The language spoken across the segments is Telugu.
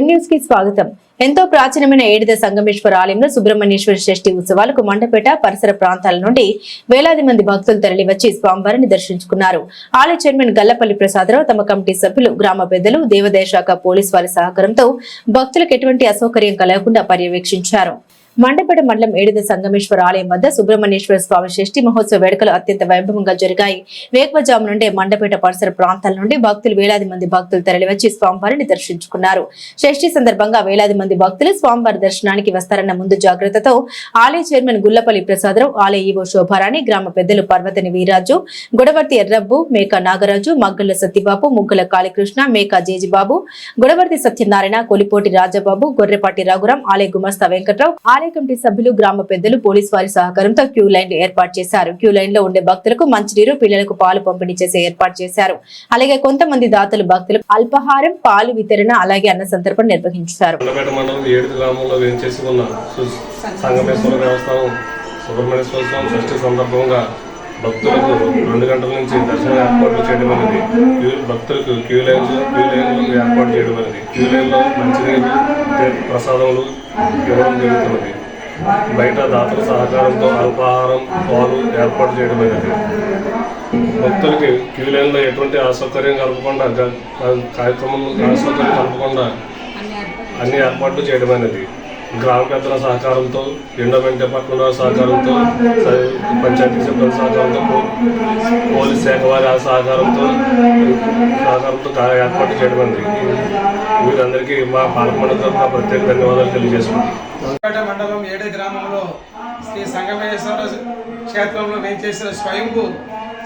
న్యూస్కి స్వాగతం. ఎంతో ప్రాచీనమైన ఏడిద సంగమేశ్వర ఆలయంలో సుబ్రహ్మణ్యేశ్వర షష్ఠి ఉత్సవాలకు మండపేట పరిసర ప్రాంతాల నుండి వేలాది మంది భక్తులు తరలివచ్చి స్వామివారిని దర్శించుకున్నారు. ఆలయ చైర్మన్ గల్లపల్లి ప్రసాదరావు తమ కమిటీ సభ్యులు గ్రామ పెద్దలు దేవాదాయ శాఖ పోలీసు వారి సహకారంతో భక్తులకు ఎటువంటి అసౌకర్యం కలగకుండా పర్యవేక్షించారు. మండపేట మండలం ఏడిద సంగమేశ్వర ఆలయం వద్ద సుబ్రహ్మణ్యేశ్వర స్వామి షష్ఠి మహోత్సవ వేడుకలు అత్యంత వైభవంగా జరిగాయి. వేకువజాము నుండి మండపేట పరిసర ప్రాంతాల నుండి భక్తులు వేలాది మంది భక్తులు తరలివచ్చి స్వామివారిని దర్శించుకున్నారు. షష్ఠి సందర్భంగా వేలాది మంది భక్తులు స్వామివారి దర్శనానికి వస్తారన్న ముందు జాగ్రత్తతో ఆలయ చైర్మన్ గుల్లపల్లి ప్రసాదరావు ఆలయ ఈవో శోభారాణి గ్రామ పెద్దలు పర్వతని వీరాజు గొడవర్తి ఎర్రబ్బు మేక నాగరాజు మగ్గల సత్యబాబు ముగ్గుల కాళీకృష్ణ మేక జేజిబాబు గొడవర్తి సత్యనారాయణ కొలిపోటి రాజబాబు గొర్రెపాటి రఘురాం ఆలయ గుమస్తా వెంకట్రావు ఆలయ కమిటీ సభ్యులు గ్రామ పెద్దలు పోలీసు వారి సహకారంతో క్యూ లైన్ ఏర్పాటు చేశారు. క్యూ లైన్లో ఉండే భక్తులకు మంచినీరు పిల్లలకు పాలు పంపిణీ చేసే ఏర్పాటు చేశారు. అలాగే కొంతమంది దాతలు భక్తులకు అల్పాహారం పాలు వితరణ అలాగే అన్న సందర్భం నిర్వహించారు. సంగమేశ్వర దేవస్థానం సుబ్రహ్మణ్యేశ్వర స్వామి షష్ఠి సందర్భంగా భక్తులకు రెండు గంటల నుంచి దర్శనం ఏర్పాట్లు చేయడం అనేది క్యూ భక్తులకు క్యూ లైన్లు క్యూ లైన్లు ఏర్పాటు చేయడం అనేది క్యూ లైన్లో మంచినీళ్ళు ప్రసాదములు ఇవ్వడం జరుగుతున్నది. బయట దాతల సహకారంతో అల్పాహారం పాలు ఏర్పాటు చేయడం అనేది. భక్తులకి క్యూ లైన్లో ఎటువంటి అసౌకర్యం కలపకుండా కార్యక్రమం అసౌకర్యం కలపకుండా అన్ని ఏర్పాట్లు చేయడం అనేది. గ్రామ పెద్దల సహకారంతో ఎండోమెంట్ డిపార్ట్మెంట్ వారి సహకారంతో పంచాయతీ సిబ్బంది సహకారంతో పోలీస్ శాఖ వారి సహకారంతో సహకారంతో ఏర్పాటు చేయడం అనేది వీరందరికీ మా పాలకమండలి తరఫున ప్రత్యేక ధన్యవాదాలు తెలియజేస్తున్నాం. మండలం ఏడే గ్రామంలో శ్రీ సంగమేశ్వర క్షేత్రంలో వేంచేసిన స్వయంభు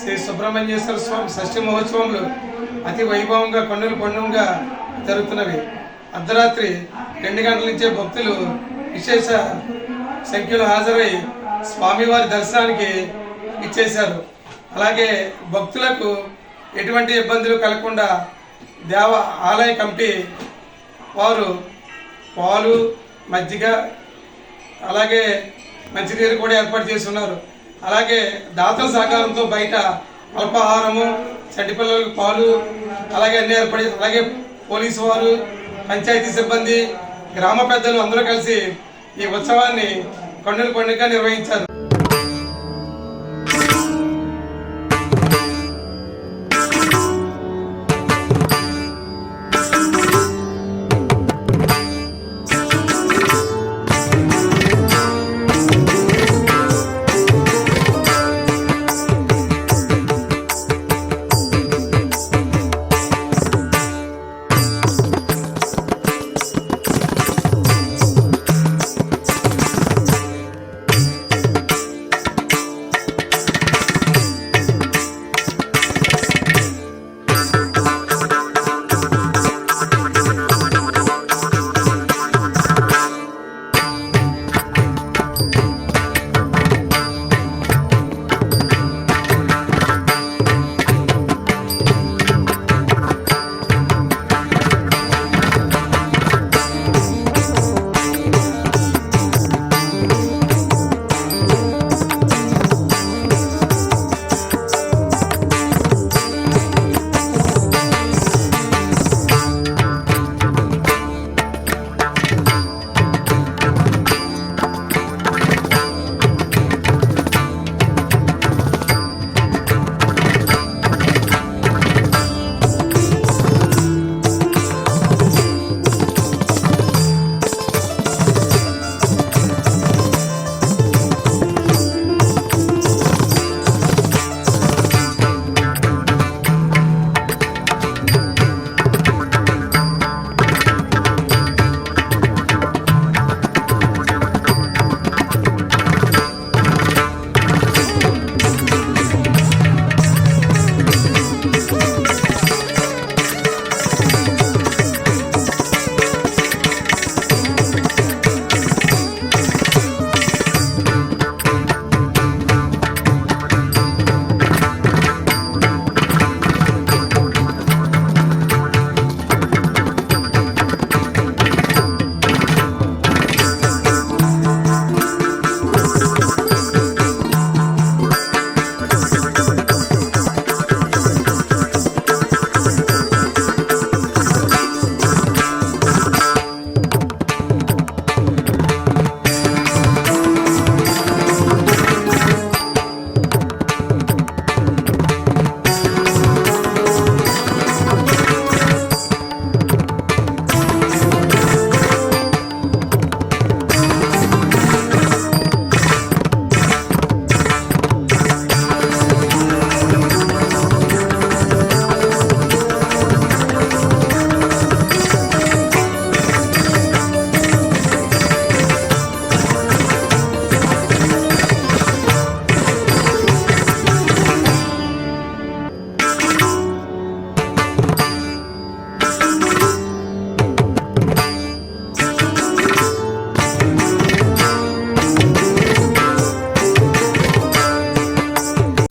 శ్రీ సుబ్రహ్మణ్యేశ్వర స్వామి షష్ఠి మహోత్సవంలో అతి వైభవంగా కన్నులు పండుగగా జరుగుతున్నవి. అర్ధరాత్రి రెండు గంటల నుంచే భక్తులు విశేష సంఖ్యలో హాజరై స్వామివారి దర్శనానికి ఇచ్చేశారు. అలాగే భక్తులకు ఎటువంటి ఇబ్బందులు కలగకుండా దేవ ఆలయ కమిటీ వారు పాలు మజ్జిగ అలాగే మంచినీరు కూడా ఏర్పాటు చేసి ఉన్నారు అలాగే దాతల సహకారంతో బయట అల్పాహారము చంటి పిల్లలకు పాలు అలాగే అన్ని ఏర్పడి అలాగే పోలీసు వారు పంచాయతీ సిబ్బంది గ్రామ పెద్దలు అందరూ కలిసి ఈ ఉత్సవాన్ని కొండలు పండుగ నిర్వహించారు.